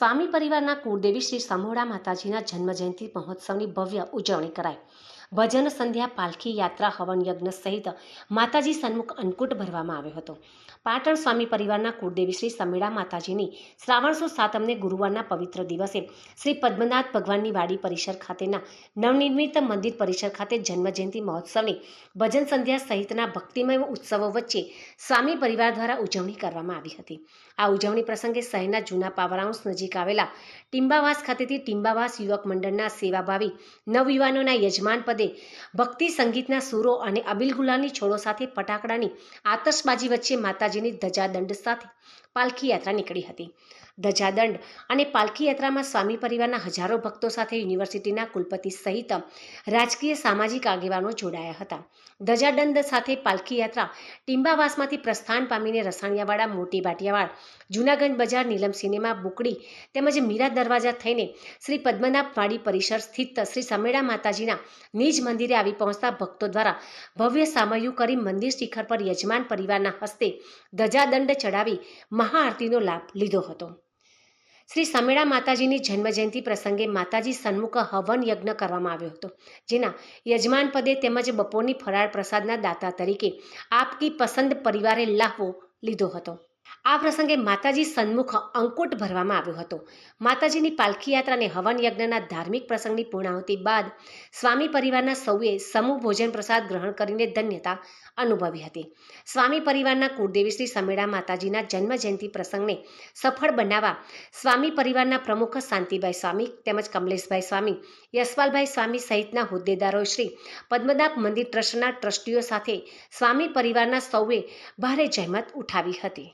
સ્વામી પરિવારના કુળદેવી શ્રી સમોડા માતાજીના જન્મજયંતિ મહોત્સવની ભવ્ય ઉજવણી કરાઈ. ભજન સંધ્યા પાલખી યાત્રા હવન યજ્ઞ સહિત માતાજી સન્મુખ અન્નકૂટ ભરવામાં આવ્યો હતો. પાટણ સ્વામી પરિવારના કુળદેવી શ્રી સમીળા માતાજીની શ્રાવણ સુદ સાતમને ગુરુવારના પવિત્ર દિવસે શ્રી પદ્મનાથ ભગવાનની વાડી પરિસર ખાતેના નવનિર્મિત મંદિર પરિસર ખાતે જન્મજયંતિ મહોત્સવની ભજન સંધ્યા સહિતના ભક્તિમય ઉત્સવો વચ્ચે સ્વામી પરિવાર દ્વારા ઉજવણી કરવામાં આવી હતી. આ ઉજવણી પ્રસંગે શહેરના જૂના પાવર હાઉસ નજીક આવેલા ટિંબાવાસ ખાતેથી ટિંબાવાસ યુવક મંડળના સેવાભાવી નવયુવાનોના યજમાન પદે ભક્તિ સંગીતના સૂરો અને અબિલ ગુલાની છોડો સાથે ફટાકડાની આતશબાજી વચ્ચે માતાજીની ધજાદંડ સાથે. પાલખી યાત્રા નીકળી હતી. ધજાદંડ અને પાલખી યાત્રામાં સ્વામી પરિવારના હજારો ભક્તો સાથે યુનિવર્સિટીના કુલપતિ સહિત રાજકીય સામાજિક આગેવાનો જોડાયા હતા. ધજાદંડ સાથે પાલખી યાત્રા ટિંબાવાસમાંથી પ્રસ્થાન પામીને રસાણિયાવાડા, મોટી બાટિયાવાડ, જૂનાગંજ બજાર, નીલમ સિનેમા, બુકડી તેમજ મીરા દરવાજા થઈને શ્રી પદ્મનાભ વાડી પરિસર સ્થિત શ્રી સમેડા માતાજીના નિજ મંદિરે આવી પહોંચતા ભક્તો દ્વારા ભવ્ય સામયું કરી મંદિર શિખર પર યજમાન પરિવારના હસ્તે ધજાદંડ ચડાવી મહાઆરતીનો લાભ લીધો હતો. શ્રી સમેળા માતાજીની જન્મજયંતિ પ્રસંગે માતાજી સન્મુખ હવન યજ્ઞ કરવામાં આવ્યો હતો, જેના યજમાન પદે તેમજ બપોરની ફરાળ પ્રસાદના દાતા તરીકે આપકી પસંદ પરિવારે લાહવો લીધો હતો. આ પ્રસંગે માતાજી સન્મુખ અંકુટ ભરવામાં આવ્યો હતો. માતાજીની પાલખી યાત્રા અને હવન યજ્ઞના ધાર્મિક પ્રસંગની પૂર્ણાહુતિ બાદ સ્વામી પરિવારના સૌએ સમૂહ ભોજન પ્રસાદ ગ્રહણ કરીને ધન્યતા અનુભવી હતી. સ્વામી પરિવારના કુળદેવી શ્રી સમેડા માતાજીના જન્મ જયંતિ પ્રસંગને સફળ બનાવવા સ્વામી પરિવારના પ્રમુખ શાંતિભાઈ સ્વામી તેમજ કમલેશભાઈ સ્વામી, યશપાલભાઈ સ્વામી સહિતના હોદ્દેદારો શ્રી પદ્મનાભ મંદિર ટ્રસ્ટના ટ્રસ્ટીઓ સાથે સ્વામી પરિવારના સૌએ ભારે જહેમત ઉઠાવી હતી.